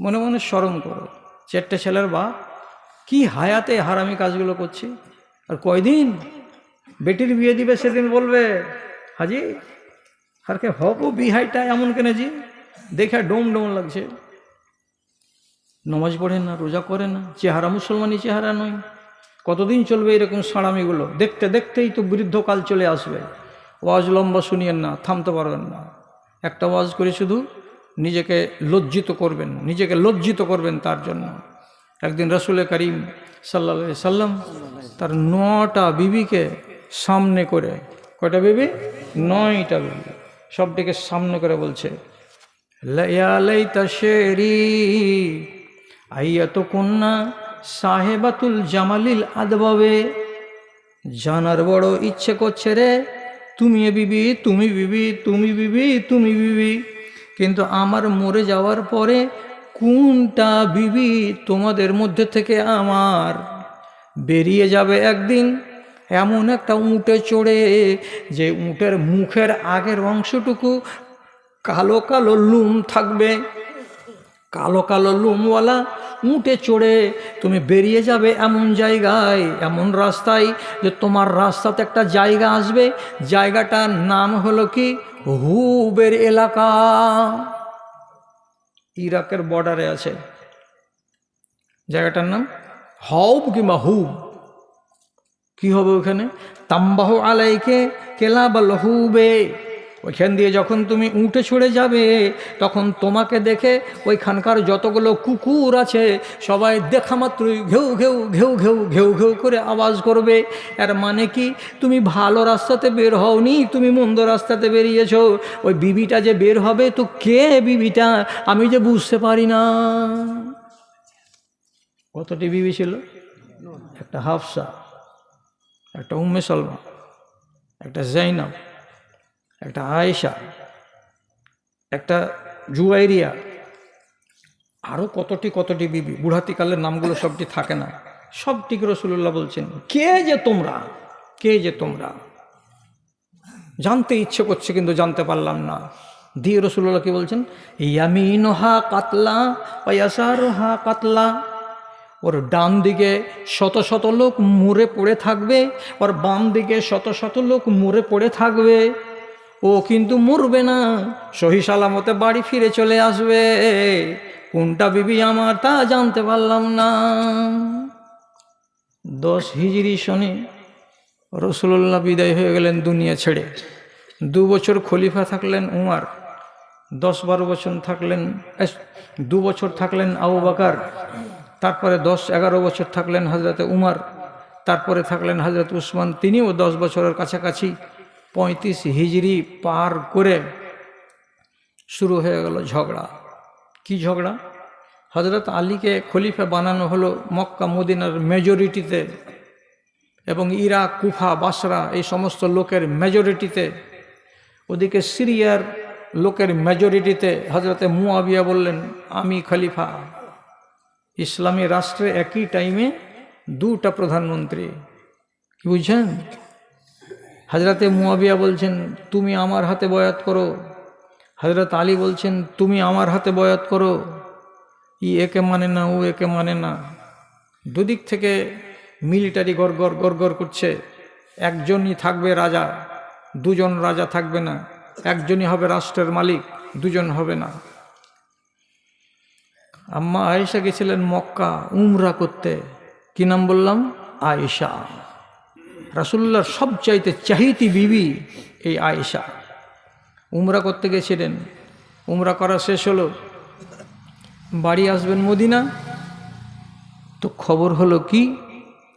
মনে মনে স্মরণ করো চারটে ছেলের বা, কি হায়াতে হারামি কাজগুলো করছি? আর কয়দিন? বেটির বিয়ে দিবে সেদিন বলবে, হাজি হারকে হব বিহাইটা এমন কেনে জি? দেখে ডোম ডোম লাগছে। নমাজ পড়ে না, রোজা করে না, চেহারা মুসলমানি চেহারা নয়। কতদিন চলবে এরকম সাড়ামিগুলো? দেখতে দেখতেই তো বৃদ্ধকাল চলে আসবে। ওয়াজ লম্বা শুনিয়েন না, থামতে পারবেন না। একটা ওয়াজ করে শুধু নিজেকে লজ্জিত করবেন, নিজেকে লজ্জিত করবেন তার জন্য। একদিন রসুল করিম সাল্লা সাল্লাম তার নটা বিবিকে সামনে করে, কয়টা বিবি? নয়টা বিবি। সবটিকে সামনে করে বলছে কন্যা সাহেবাতুল জামালিল আদবাবে, জানার বড় ইচ্ছে করছে রে, তুমি বিবি তুমি বিবি তুমি বিবি তুমি বিবি। কিন্তু আমার মরে যাওয়ার পরে কোনটা বিবি তোমাদের মধ্যে থেকে আমার? বেরিয়ে যাবে একদিন এমন একটা উঁটে চড়ে যে উঁটের মুখের আগের অংশটুকু কালো কালো লুম থাকবে। কালো কালো লুমওয়ালা, উঁটে চড়ে তুমি বেরিয়ে যাবে এমন জায়গায়, এমন রাস্তায় যে তোমার রাস্তাতে একটা জায়গা আসবে। জায়গাটার নাম হলো কি? হুবের এলাকা। ইরাকের বর্ডারে আছে। জায়গাটার নাম হব কিংবা হুব। কি হবে ওখানে? তাম্বাহ আলাইকে কেলা বা লহুবে ওইখান দিয়ে যখন তুমি উঠে ছুড়ে যাবে, তখন তোমাকে দেখে ওইখানকার যতগুলো কুকুর আছে, সবাই দেখা মাত্রই ঘেউ ঘেউ ঘেউ ঘেউ ঘেউ ঘেউ করে আওয়াজ করবে। এর মানে কি? তুমি ভালো রাস্তাতে বের হওনি, তুমি মন্দ রাস্তাতে বেরিয়েছ। ওই বিবিটা যে বের হবে, তো কে বিবিটা? আমি যে বুঝতে পারি না। কতটি বিবি ছিল? একটা হাফসা, একটা উম্মে একটা জাইনাব একটা আয়েশা, একটা জুয়াইরিয়া আরও কতটি কতটি বিবি, বুড়াতিকালের নামগুলো সবটি থাকে না। সবটিকে রসুল্লাহ বলছেন? কে যে তোমরা? কে যে তোমরা? জানতে ইচ্ছে করছে কিন্তু জানতে পারলাম না। দিয়ে রসুল্লাহ কি বলছেন? ইয়ামিন হা কাতলা পায়াসার হা কাতলা। ওর ডান দিকে শত শত লোক মরে পড়ে থাকবে, ওর বাম দিকে শত শত লোক মরে পড়ে থাকবে। ও কিন্তু মরবে না। সহি সালামতে বাড়ি ফিরে চলে আসবে। কোনটা বিবি আমার তা জানতে পারলাম না। দশ হিজড়ি শনি রসুল্লাহ বিদায় হয়ে গেলেন দুনিয়া ছেড়ে। দু বছর খলিফা থাকলেন উমার, দশ বারো বছর থাকলেন দু বছর থাকলেন আবু বাকার, তারপরে দশ এগারো বছর থাকলেন হজরতে উমার, তারপরে থাকলেন হজরত উসমান, তিনিও দশ বছরের কাছাকাছি। পঁয়ত্রিশ হিজড়ি পার করে শুরু হয়ে গেল ঝগড়া। কি ঝগড়া? হজরত আলীকে খলিফা বানানো হলো মক্কা, মদিনার মেজরিটিতে এবং ইরাক, কুফা, বাসরা এই সমস্ত লোকের মেজরিটিতে ওদিকে সিরিয়ার লোকের মেজরিটিতে হজরতে মুয়াবিয়া বললেন, আমি খলিফা। ইসলামী রাষ্ট্রে একই টাইমে দুটা প্রধানমন্ত্রী। বুঝছেন? হজরতে মুয়াবিয়া বলছেন, তুমি আমার হাতে বয়াত করো। হজরত আলী বলছেন, তুমি আমার হাতে বয়াত করো। ই একে মানে না, ও একে মানে না। দুদিক থেকে মিলিটারি গড়গড় গড়গড় করছে। একজনই থাকবে রাজা, দুজন রাজা থাকবে না। একজনই হবে রাষ্ট্রের মালিক, দুজন হবে না। আম্মা আয়েশা গেছিলেন মক্কা উমরা করতে। কি নাম বললাম? আয়েশা। রাসুল্লাহর সবচাইতে চাহিতি বিবি এই আয়েশা। উমরা করতে গেছিলেন। উমরা করা শেষ হলো। বাড়ি আসবেন মদিনা। তো খবর হলো কি?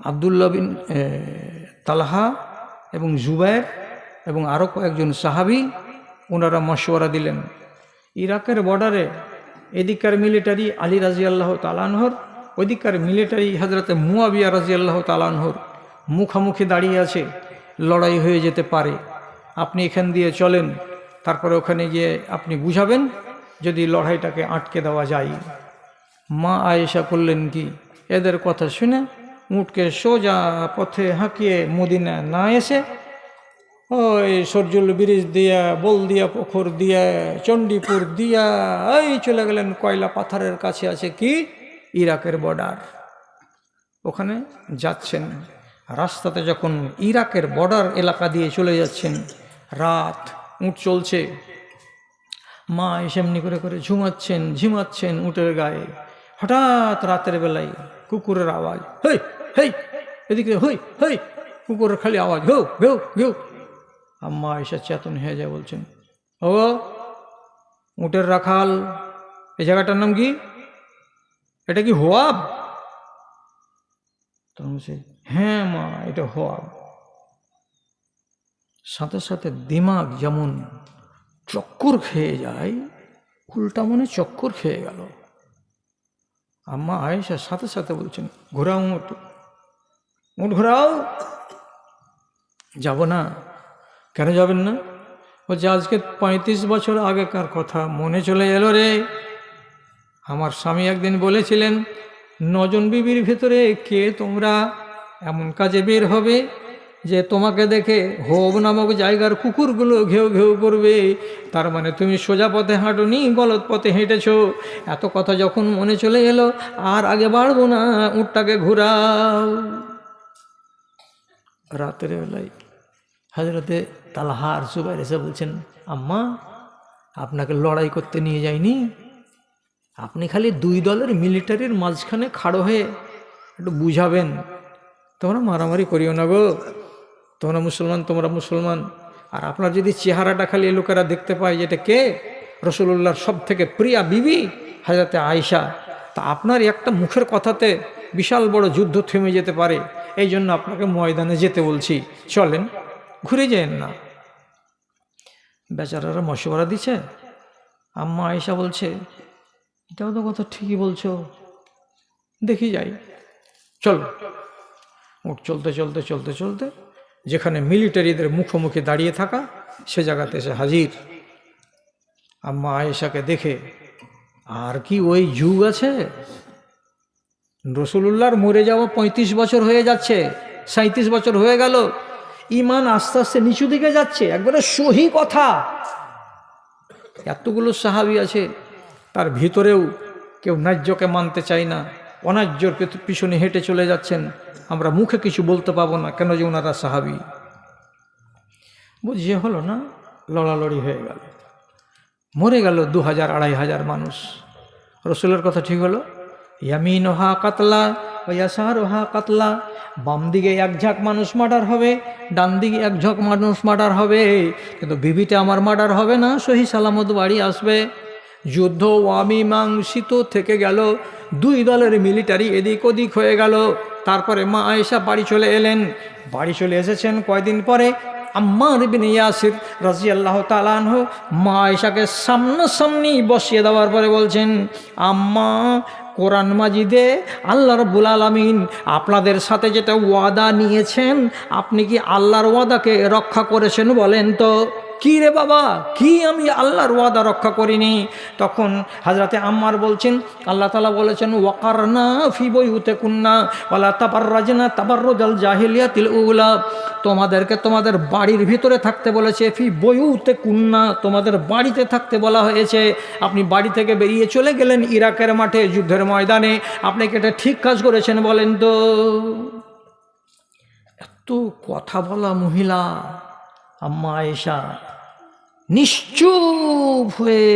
আবদুল্লা বিন তালহা এবং জুবায়ের এবং আরও কয়েকজন সাহাবি ওনারা মশওয়ারা দিলেন। ইরাকের বর্ডারে এদিককার মিলিটারি আলী রাজি আল্লাহ তালানহর ওইদিককার মিলিটারি হজরতে মুয়াবিয়া রাজি আল্লাহ তালানহর মুখামুখি দাঁড়িয়ে আছে, লড়াই হয়ে যেতে পারে। আপনি এখান দিয়ে চলেন, তারপরে ওখানে গিয়ে আপনি বুঝাবেন যদি লড়াইটাকে আটকে দেওয়া যায়। মা আয়েশা করলেন কি, এদের কথা শুনে উঠকে সোজা পথে হাঁকিয়ে মদিনা না এসে ওই সরজুল ব্রিজ দিয়া বলদিয়া পুকুর দিয়া, চণ্ডীপুর দিয়া, এই চলে গেলেন কয়লা পাথরের কাছে আছে কি? ইরাকের বর্ডার। ওখানে যাচ্ছেন। রাস্তাতে যখন ইরাকের বর্ডার এলাকা দিয়ে চলে যাচ্ছেন, রাত উঁট চলছে। মা এসেমনি করে করে ঝুমাচ্ছেন, ঝিমাচ্ছেন উটের গায়ে। হঠাৎ রাতের বেলায় কুকুরের আওয়াজ, হেই হেই, এদিকে হই হেই, কুকুরের খালি আওয়াজ, ঘেউ ঘেউ ঘেউ। আম্মা এসে চেতন হয়ে যায়, বলছেন, ও উটের রাখাল এই জায়গাটার নাম কি? এটা কি হোয়াব? তখন বলছে হ্যাঁ মা, এটা হোয়াব সাথে সাথে দিমাগ যেমন চক্কর খেয়ে যায়, উল্টা মনে চক্কর খেয়ে গেল। আম্মা আয়েশার সাথে সাথে বলছেন, ঘোরাও উঠ উঠ ঘোরাও। যাব না। কেন যাবেন না? বলছে, আজকে পঁয়ত্রিশ বছর আগেকার কথা মনে চলে এলো রে। আমার স্বামী একদিন বলেছিলেন, নজন বিবির ভেতরে কে তোমরা এমন কাজে বের হবে যে তোমাকে দেখে হোব নামক জায়গার কুকুরগুলো ঘেউ ঘেউ করবে। তার মানে তুমি সোজা পথে হাঁটুনি গলত পথে হেঁটেছো। এত কথা যখন মনে চলে এলো, আর আগে বাড়বো না উঠটাকে ঘুরাও। রাতের বেলায় হাজরতে তালহার সুবাই এসে বলছেন, আম্মা, আপনাকে লড়াই করতে নিয়ে যায়নি আপনি খালি দুই দলের মিলিটারির মাঝখানে খাড়ো হয়ে একটু বুঝাবেন। তোমরা মারামারি করিও না গো। তোমরা মুসলমান তোমরা মুসলমান। আর আপনার যদি চেহারাটা খালি লোকেরা দেখতে পায় যেটা কে? রসুল্লাহর সব থেকে প্রিয়া বিবি হাজাতে আয়সা তা আপনার একটা মুখের কথাতে বিশাল বড় যুদ্ধ থেমে যেতে পারে। এই জন্য আপনাকে ময়দানে যেতে বলছি। চলেন, ঘুরে যেন না। বেচারারা মশওয়ারা দিছে। আম্মা আয়েশা বলছে, এটাও তো কথা ঠিকই বলছো। দেখি যাই। চলো। উঠ, চলতে চলতে চলতে চলতে, যেখানে মিলিটারিদের মুখোমুখি দাঁড়িয়ে থাকা, সে জায়গাতে এসে হাজির। আম্মা আয়েশাকে দেখে, আর কি ওই যুগ আছে? রসুল্লাহর মরে যাওয়া পঁয়ত্রিশ বছর হয়ে যাচ্ছে সাঁত্রিশ বছর হয়ে গেল ইমান আস্তে আস্তে নিচু দিকে যাচ্ছে, একবারে সহি কথা। এতগুলো সাহাবি আছে, তার ভিতরেও কেউ ন্যায্যকে মানতে চায় না। অন্যায্যর পেত- পিছনে হেঁটে চলে যাচ্ছেন। আমরা মুখে কিছু বলতে পাবো না, কেন যে ওনারা সাহাবি? বুঝিয়ে হলো না, লড়ালড়ি হয়ে গেল। মরে গেল দু হাজার আড়াই হাজার মানুষ। রসুলের কথা ঠিক হলো? ইয়ামিন ওহা কাতলা ইয়াসার ওহা কাতলা, বাম দিকে এক ঝাঁক মানুষ মার্ডার হবে, ডান দিকে এক ঝাঁক মানুষ মার্ডার হবে। কিন্তু বিবিটা আমার মার্ডার হবে না, সহি সালামত বাড়ি আসবে। যুদ্ধ অমীমাংসিত থেকে গেল। দুই দলের মিলিটারি এদিক ওদিক হয়ে গেল। তারপরে মা আয়েশা বাড়ি চলে এলেন। বাড়ি চলে এসেছেন কয়দিন পরে? আম্মার বিন ইয়াসির রাজি আল্লাহ তালানহ মা আয়েশাকে সামনাসামনি বসিয়ে দেওয়ার পরে বলছেন, আম্মা, কোরআন মাজিদে আল্লাহ রব্বুল আলমিন আপনাদের সাথে যেটা ওয়াদা নিয়েছেন, আপনি কি আল্লাহর ওয়াদাকে রক্ষা করেছেন বলেন তো? কি রে বাবা? কি আমি আল্লাহর ওয়াদা রক্ষা করিনি? তখন হাজরাতে আম্মার বলছেন, আল্লাহ তালা বলেছেন ওয়াকার না ফি বই উতে কুন্না ওলা তাবার রাজনা তাবার রোজাল জাহিলিয়া তিল উলা। তোমাদেরকে তোমাদের বাড়ির ভিতরে থাকতে বলেছে, ফি বইউতে কুন্না তোমাদের বাড়িতে থাকতে বলা হয়েছে, আপনি বাড়ি থেকে বেরিয়ে চলে গেলেন ইরাকের মাঠে যুদ্ধের ময়দানে। আপনি কি এটা ঠিক কাজ করেছেন বলেন তো? এত কথা বলা মহিলা। আম্মা আয়েশা, নিশ্চুপ হয়ে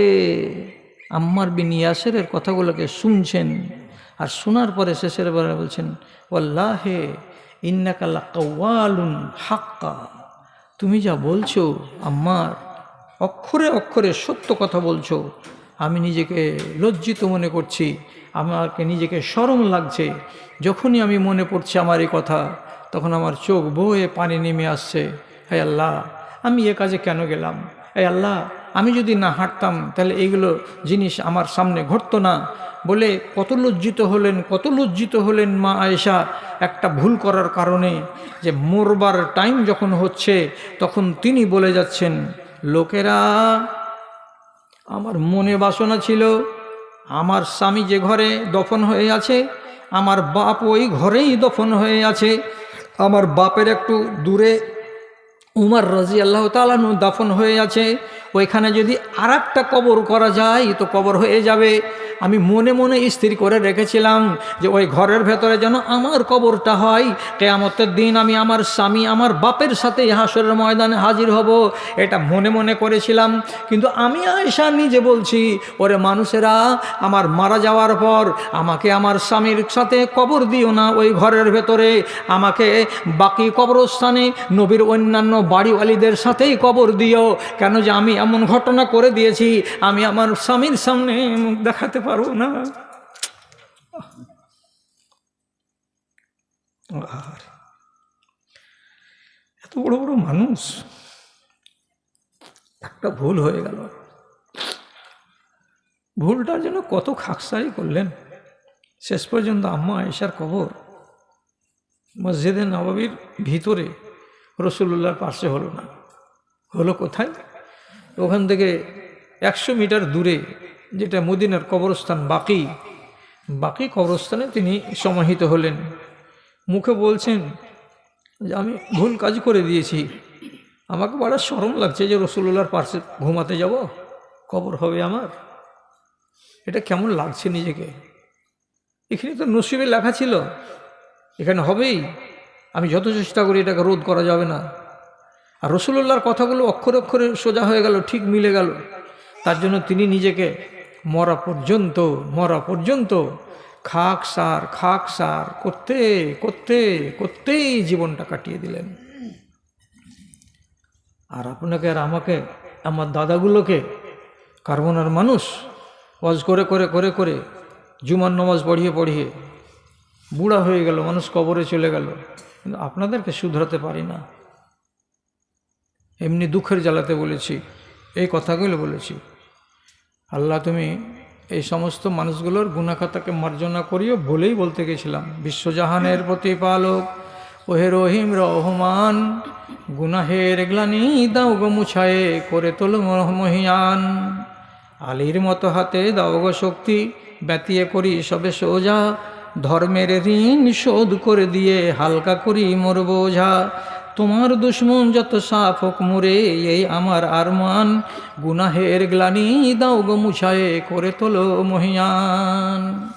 আম্মার বিন ইয়াসেরের কথাগুলোকে শুনছেন আর শোনার পরে শেষের বেলা বলছেন ওল্লাহে ইন্নাকাল্লা কওয়ালুন হাক্কা। তুমি যা বলছো, আম্মার, অক্ষরে অক্ষরে সত্য কথা বলছো। আমি নিজেকে লজ্জিত মনে করছি, আমাকে নিজেকে সরম লাগছে। যখনই আমি মনে পড়ছি আমার এই কথা, তখন আমার চোখ বয়ে পানি নেমে আসছে। হে আল্লাহ, আমি এ কাজে কেন গেলাম? এই আল্লাহ, আমি যদি না হাঁটতাম, তাহলে এইগুলো জিনিস আমার সামনে ঘটতো না। বলে কত লজ্জিত হলেন, কত লজ্জিত হলেন মা আয়েশা। একটা ভুল করার কারণে যে মরবার টাইম যখন হচ্ছে, তখন তিনি বলে যাচ্ছেন, লোকেরা, আমার মনে বাসনা ছিল, আমার স্বামী যে ঘরে দফন হয়ে আছে, আমার বাপ ওই ঘরেই দফন হয়ে আছে, আমার বাপের একটু দূরে উমার রাজি আল্লাহ তালানু দাফন হয়ে আছে। ওইখানে যদি আর কবর করা যায়, তো কবর হয়ে যাবে। আমি মনে মনে স্থির করে রেখেছিলাম যে ওই ঘরের ভেতরে যেন আমার কবরটা হয়। কেয়ামতের দিন আমি আমার স্বামী, আমার বাপের সাথে হাসরের ময়দানে হাজির হব, এটা মনে মনে করেছিলাম। কিন্তু আমি আয়সা নিজে বলছি, ওরে মানুষেরা, আমার মারা যাওয়ার পর আমাকে আমার স্বামীর সাথে কবর দিও না ওই ঘরের ভেতরে। আমাকে বাকি কবরস্থানে, নবীর অন্যান্য বাড়িওয়ালিদের সাথেই কবর দিও। কেন যে আমি এমন ঘটনা করে দিয়েছি, আমি আমার স্বামীর সামনে মুখ দেখাতে পারব না। আর এত বড় বড় মানুষ, একটা ভুল হয়ে গেল। ভুলটার জন্য কত খাকসারি করলেন। শেষ পর্যন্ত আম্মা আয়েশার কবর মসজিদে নবাবির ভিতরে রসুল্লাহর পাশে হলো না। হলো কোথায়? ওখান থেকে একশো মিটার দূরে যেটা মদিনার কবরস্থান বাকি বাকি কবরস্থানে তিনি সমাহিত হলেন। মুখে বলছেন যে, আমি ভুল কাজ করে দিয়েছি। আমাকে বড় শরম লাগছে যে রসুল্লাহর পাশে ঘুমাতে যাব। কবর হবে আমার। এটা কেমন লাগছে নিজেকে? এখানে তো নসিবে লেখা ছিল, এখানে হবেই। আমি যত চেষ্টা করি এটাকে রোধ করা যাবে না। আর রসুল্লাহর কথাগুলো অক্ষরে অক্ষরে সোজা হয়ে গেল, ঠিক মিলে গেল। তার জন্য তিনি নিজেকে মরা পর্যন্ত মরা পর্যন্ত, খাক সার খাক সার, করতে করতে, করতেই জীবনটা কাটিয়ে দিলেন। আর আপনাকে আর আমাকে, আমার দাদাগুলোকে কার্বনার মানুষ, ওয়াজ করে করে করে করে, জুমার নমাজ পড়িয়ে পড়িয়ে, বুড়া হয়ে গেল, মানুষ কবরে চলে গেল। কিন্তু আপনাদেরকে শুধরাতে পারি না। এমনি দুঃখের জ্বালাতে বলেছি, এই কথাগুলো বলেছি। আল্লাহ, তুমি এই সমস্ত মানুষগুলোর গুণাখাতাকে মার্জনা করিও বলেই বলতে গেছিলাম। বিশ্বজাহানের প্রতিপালক, ওহে রহিম, রহমান, গুনাহের গ্লানি দাও গো মুছায়ে, করে তোল মহিয়ান। আলীর মতো হাতে দাও গো শক্তি, ব্যতিয়ে করি সবে সোজা। ধর্মের ঋণ শোধ করে দিয়ে হালকা করি মোর বোঝা। তোমার দুশ্মন যত সাফ হোক মুরে, এই আমার আরমান। গুনাহের গ্লানি দাও গো মুছায়ে করে তোলো মহিয়ান।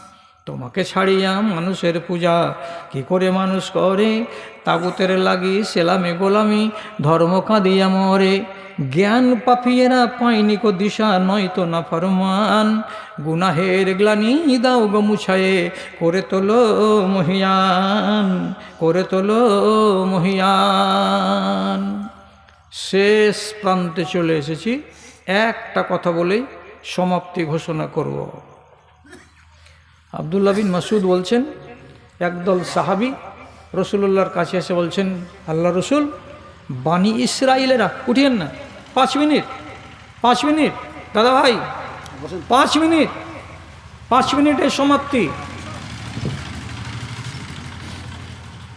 তোমাকে ছাড়িয়া মানুষের পূজা। কি করে মানুষ করে? তাগুতের লাগি সেলামে গোলামি, ধর্ম কাঁদিয়া মরে। জ্ঞান পাপিয়েরা পাইনি কো দিশা, নয়তো না ফরমান। গুনাহের গ্লানি দাও গো মুছায়ে, করে তোলো মহিয়ান, করে তোলো মহিয়ান। শেষ প্রান্তে চলে এসেছি। একটা কথা বলেই সমাপ্তি ঘোষণা করব। আবদুল্লা বিন মাসুদ বলছেন, একদল সাহাবি রসুল্লাহর কাছে এসে বলছেন, আল্লাহ রসুল বাণী ইসরায়েলেরা উঠিয়েন না, পাঁচ মিনিট পাঁচ মিনিট, দাদা ভাই, পাঁচ মিনিট, পাঁচ মিনিটের সমাপ্তি।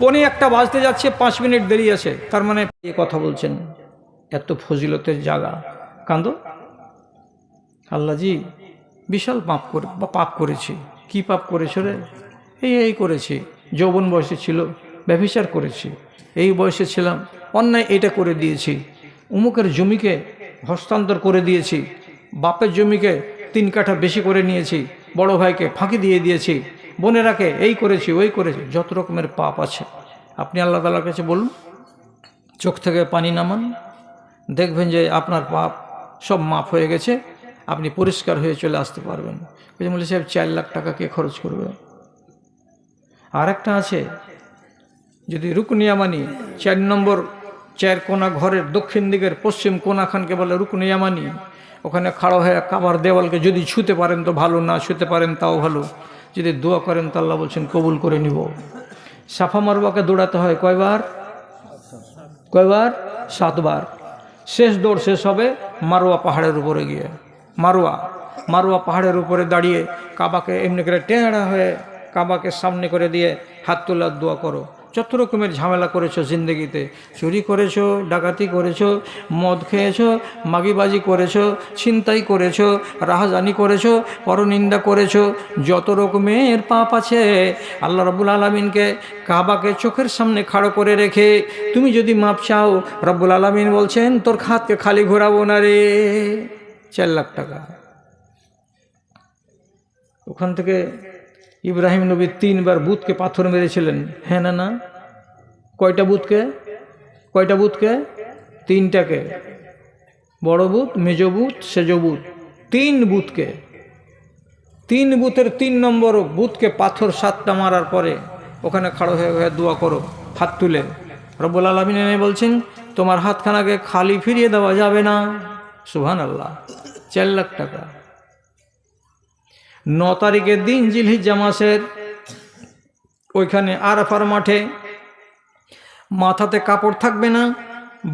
পনে একটা বাজতে যাচ্ছে, পাঁচ মিনিট দেরি আছে, তার মানে এ কথা বলছেন, এত ফজিলতের জায়গা। কান্দ? আল্লাহজি বিশাল পাপ করে বা পাপ করেছি। কি পাপ করেছে রে? এই এই করেছি। যৌবন বয়সে ছিল, ব্যভিচার করেছি। এই বয়সে ছিলাম, অন্যায় এটা করে দিয়েছি। উমুকের জমিকে হস্তান্তর করে দিয়েছি। বাপের জমিকে তিন কাঠা বেশি করে নিয়েছি। বড় ভাইকে ফাঁকি দিয়ে দিয়েছি। বোনেরাকে এই করেছি, ওই করেছি। যত রকমের পাপ আছে। আপনি আল্লাহ তালার কাছে বলুন, চোখ থেকে পানি নামান। দেখবেন যে আপনার পাপ সব মাফ হয়ে গেছে। আপনি পরিষ্কার হয়ে চলে আসতে পারবেন। বলি সাহেব চার লাখ টাকা কে খরচ করবে। আর একটা আছে, যদি রুকনিয়ামানি চার নম্বর চার কোনা ঘরের দক্ষিণ দিকের পশ্চিম কোনাখানকে বলে রুকনিয়ামানি, ওখানে খাড়া হয়ে কাবার দেওয়ালকে যদি ছুতে পারেন তো ভালো, না ছুতে পারেন তাও ভালো। যদি দোয়া করেন তো আল্লাহ বলছেন কবুল করে নিব। সাফা মারবাকে দৌড়াতে হয় কয়বার? কয়বার? সাতবার। শেষ দৌড় শেষ হবে মারোয়া পাহাড়ের উপরে গিয়ে। মারোয়া। মারোয়া পাহাড়ের উপরে দাঁড়িয়ে কাবাকে এমনি করে টেঁড়া হয়ে কাবাকে সামনে করে দিয়ে হাত তোলার দোয়া করো। যত রকমের ঝামেলা করেছ জিন্দগিতে, চুরি করেছ, ডাকাতি করেছ, মদ খেয়েছো, মাগিবাজি করেছ, ছিনতাই করেছ, রাহাজানি করেছ, পরনিন্দা করেছ, যত রকমের পাপ আছে, আল্লাহ রবুল আলমিনকে কাবাকে চোখের সামনে খাড়ো করে রেখে তুমি যদি মাপ চাও, রব্বুল আলমিন বলছেন, তোর খাতকে খালি ঘোরাবো না রে। চার লাখ টাকা। ওখান থেকে ইব্রাহিম নবী তিনবার বুথকে পাথর মেরেছিলেন। হ্যাঁ না না? কয়টা বুথকে? কয়টা বুথকে? তিনটাকে। বড় বুথ, মেজ বুথ, সেজ বুথ। তিন বুথকে। তিন বুথের তিন নম্বর বুথকে পাথর সাতটা মারার পরে ওখানে খাড়ো হয়ে হয়ে দোয়া করো, হাত তুলে। রব্বুল আলমিন বলছেন, তোমার হাতখানাকে খালি ফিরিয়ে দেওয়া যাবে না। সুহান আল্লাহ চার লাখ টাকা। ন তারিখের দিন জিলহিজ্জা মাসের ওইখানে আরাফার মাঠে মাথাতে কাপড় থাকবে না,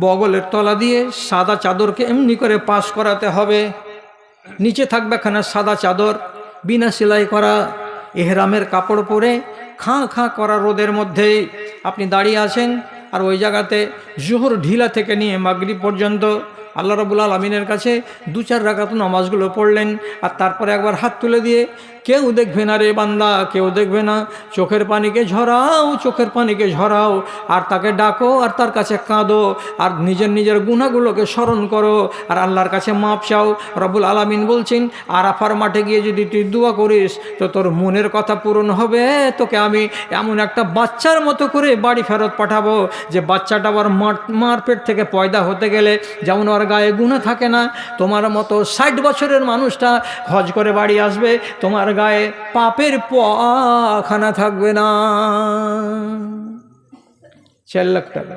বগলের তলা দিয়ে সাদা চাদরকে এমনি করে পাশ করাতে হবে। নিচে থাকবে খানা সাদা চাদর, বিনা সেলাই করা এহরামের কাপড় পরে খাঁ খাঁ করা রোদের মধ্যে আপনি দাঁড়িয়ে আছেন আর ওই জায়গাতে জোহর ঢিলা থেকে নিয়ে মাগরি পর্যন্ত আল্লাহ রবুল আলমিনের কাছে দু চার রাখাত নমাজগুলো পড়লেন আর তারপরে একবার হাত তুলে দিয়ে কেউ দেখবে না রে বান্দা, কেউ দেখবে না। চোখের পানিকে ঝরাও, চোখের পানিকে ঝরাও। আর তাকে ডাকো, আর তার কাছে কাঁদো। আর নিজের নিজের গুণাগুলোকে স্মরণ করো। আর আল্লাহর কাছে মাপ চাও। রবুল আলামিন বলছেন, আরাফার মাঠে গিয়ে যদি তুই দোয়া করিস, তো তোর মনের কথা পূরণ হবে। তোকে আমি এমন একটা বাচ্চার মতো করে বাড়ি ফেরত পাঠাবো, যে বাচ্চাটা আবার মার মার পেট থেকে পয়দা হতে গেলে যেমন ওর গায়ে গুণা থাকে না, তোমার মতো ষাট বছরের মানুষটা হজ করে বাড়ি আসবে, তোমার গায়ে পাপের পাখানা থাকবে না। চার লাখ টাকা।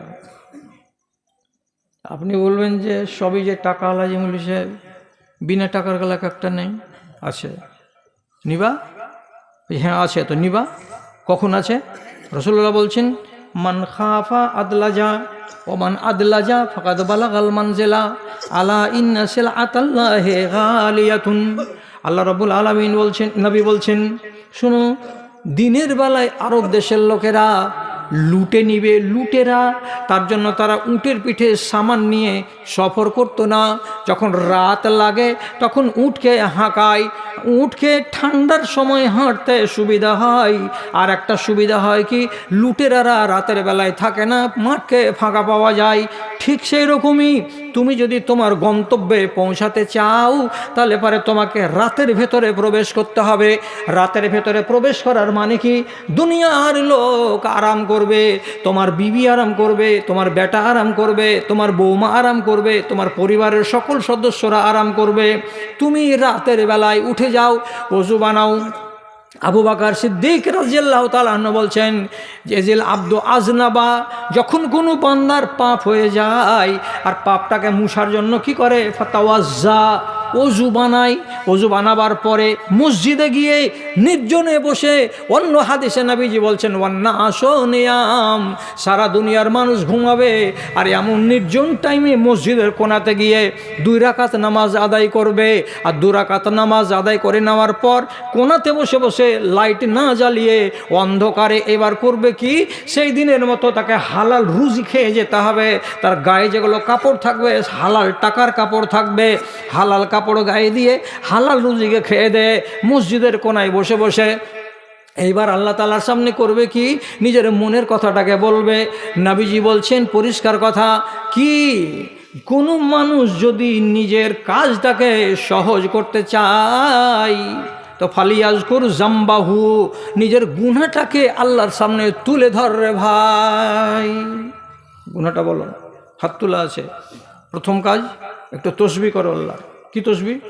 আপনি বলবেন যে সবই যে টাকা আলাজি মূল্য সাহেব, বিনা টাকার গেলা একটা নেই? আছে। নিবা? হ্যাঁ আছে তো। নিবা? কখন আছে? রসুল্লাহ বলছেন, মান খাফা আদলা আদলাজা ও মান আদলাজা ফাকাদ বালাগাল মানজেলা, আলা ইন্নাসিল আতাল্লাহে গালিয়াতুন। আল্লাহ রবুল আলমিন বলছেন, নবী বলছেন, শুনো, দিনের বেলায় আরব দেশের লোকেরা লুটে নিবে, লুটেরা, তার জন্য তারা উটের পিঠে সামান নিয়ে সফর করতো না। যখন রাত লাগে, তখন উঠকে হাঁকায় উঠকে ঠান্ডার সময় হাঁটতে সুবিধা হয়। আর একটা সুবিধা হয় কি, লুটেরারা রাতের বেলায় থাকে না, মাঠকে ফাঁকা পাওয়া যায়। ঠিক সেই রকমই তুমি যদি তোমার গন্তব্যে পৌঁছাতে চাও, তাহলে পরে তোমাকে রাতের ভেতরে প্রবেশ করতে হবে। রাতের ভেতরে প্রবেশ করার মানে কি, দুনিয়ার লোক আরাম করবে, তোমার বিবি আরাম করবে, তোমার বেটা আরাম করবে, তোমার বৌমা আরাম করবে, তোমার পরিবারের সকল সদস্যরা আরাম করবে। তুমি রাতের বেলায় উঠে যাও পশু বানাও। আবু বাকার সিদ্দিক রাজিয়াল্লাহ তালাহন বলছেন, যে জেল আব্দ আজনাবা যখন কোনো বান্দার পাপ হয়ে যায়, আর পাপটাকে মুশার জন্য কি করে? ফাতাওয়াজ্জা। অজু বানায় অজু বানাবার পরে মসজিদে গিয়ে নির্জনে বসে অন্য হাদিসে নাবিজি বলছেন ওয়ান্না আসো সারা দুনিয়ার মানুষ ঘুমাবে। আর এমন নির্জন টাইমে মসজিদের কোনাতে গিয়ে দুই রাকাত নামাজ আদায় করবে। আর দু রাকাত নামাজ আদায় করে নেওয়ার পর কোনাতে বসে বসে লাইট না জ্বালিয়ে অন্ধকারে এবার করবে কি? সেই দিনের মতো তাকে হালাল রুজি খেয়ে যেতে হবে। তার গায়ে যেগুলো কাপড় থাকবে, হালাল টাকার কাপড় থাকবে, হালাল কাপড় গায়ে দিয়ে হালাল রুজিকে খেয়ে দেয় মসজিদের কোনায় বসে বসে। এইবার আল্লাহ তালার সামনে করবে কি? নিজের মনের কথাটাকে বলবে। নাবিজি বলছেন, পরিষ্কার কথা, কি? কোনো মানুষ যদি নিজের কাজটাকে সহজ করতে চায়, তো ফালিয়াজকুর জাম্বাহু, নিজের গুনাটাকে আল্লাহর সামনে তুলে ধর রে ভাই। গুনাটা বলো, হাত তোলা আছে। প্রথম কাজ, একটু তসবি করো আল্লাহ। কি তসবি?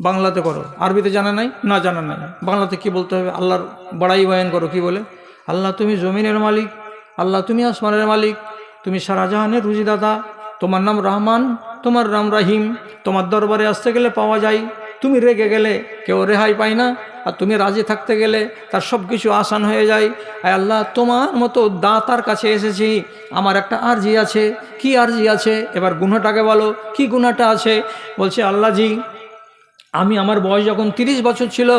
বাংলাতে করো। আরবিতে জানা নাই? না, জানা নাই। বাংলাতে কি বলতে হবে? আল্লাহর বড়াই বয়ান করো, কি বলে? আল্লাহ তুমি জমিনের মালিক, আল্লাহ তুমি আসমানের মালিক, তুমি শাহজাহানের রুজিদাতা। তোমার নাম রহমান, তোমার নাম রাহিম। তোমার দরবারে আসতে গেলে পাওয়া যায়। তুমি রেগে গেলে কেউ রেহাই পায় না। আর তুমি রাজি থাকতে গেলে তার সব কিছু আসান হয়ে যায়। আয় আল্লাহ, তোমার মতো দাতার কাছে এসেছি। আমার একটা আর্জি আছে। কি আর্জি আছে? এবার গুনাটাকে বলো, কি গুনাটা আছে? বলছে আল্লাহ জি আমি আমার বয়স যখন তিরিশ বছর ছিল,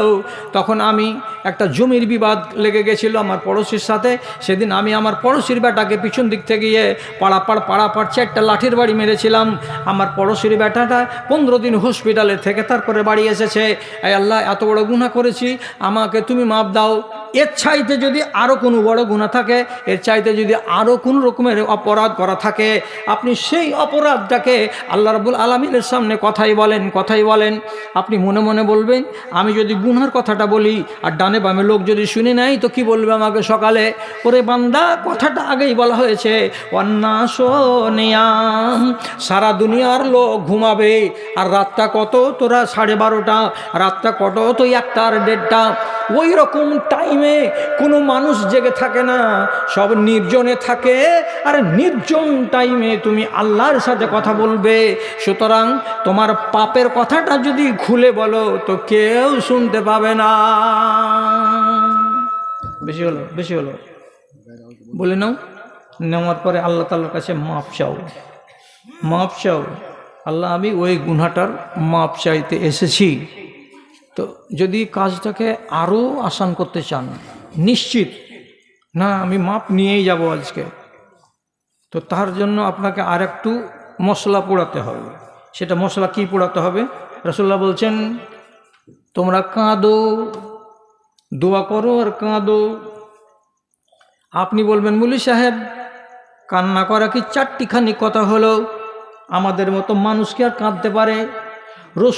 তখন আমি একটা জমির বিবাদ লেগে গেছিল আমার পড়োশির সাথে। সেদিন আমি আমার পড়োশির বেটাকে পিছন দিক থেকে গিয়ে পাড়াপাড় পাড়াপাড় চারটা লাঠির বাড়ি মেরেছিলাম। আমার পড়োশির বেটাটা পনেরো দিন হসপিটালে থেকে তারপরে বাড়ি এসেছে। এই আল্লাহ, এত বড় গুণা করেছি, আমাকে তুমি মাপ দাও। এর চাইতে যদি আরও কোনো বড় গুণা থাকে, এর চাইতে যদি আরও কোনো রকমের অপরাধ করা থাকে, আপনি সেই অপরাধটাকে আল্লাহ রাবুল আলমিনের সামনে কথাই বলেন কথাই বলেন। আপনি মনে মনে বলবেন, আমি যদি গুনার কথাটা বলি আর ডানে বামে লোক যদি শুনে নেয়, তো কি বলবে আমাকে সকালে? ওরে বান্দা, কথাটা আগেই বলা হয়েছে অন্যাস নিয়াম, সারা দুনিয়ার লোক ঘুমাবে, আর রাতটা কত? তোরা সাড়ে বারোটা, রাতটা কত? তো একটা আর দেড়টা। ওই রকম টাইমে কোনো মানুষ জেগে থাকে না, সব নির্জনে থাকে, আর নির্জন টাইমে তুমি আল্লাহর সাথে কথা বলবে। সুতরাং তোমার পাপের কথাটা যদি খুলে বলো, তো কেউ শুনতে পাবে না। বেশি হলো বেশি হলো। বলে নাও নেওয়ার পরে আল্লাহ তাল্লার কাছে মাপ চাও। মাপ চাও। আল্লাহ, আমি ওই গুনাটার মাপ চাইতে এসেছি। তো যদি কাজটাকে আরও আসান করতে চান, নিশ্চিত। না, আমি মাপ নিয়েই যাব আজকে। তো তার জন্য আপনাকে আর একটু মশলা পোড়াতে হবে। সেটা মশলা কি পোড়াতে হবে? রসুল্লাহ বলছেন, তোমরা কাঁদো, দোয়া করো আর কাঁদো। আপনি বলবেন, মুলি সাহেব, কান্না করা কি চারটিখানি কথা হলো? আমাদের মতো মানুষকে আর কাঁদতে পারে? রসুল